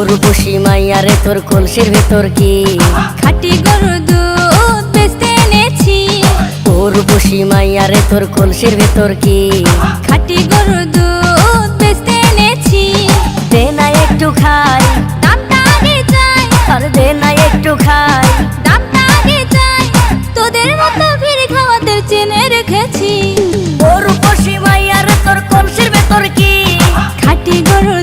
মাইয়ারে তোর কলসির ভেতর কি? খাটি গরুর দুধ বেচতে এনেছি। ওর বসি মাইয়ারে তোর কলসির ভেতর কি? খাটি গরুর দুধ বেচতে এনেছি। দে না একটু খাই। দামটা আগে চাই। আর দে না একটু খাই। দামটা আগে চাই। তোদের মতো ভিড় খাওয়াদের চেনে রেখেছি। তোর কলসির ভেতর কি? খাটি গরুর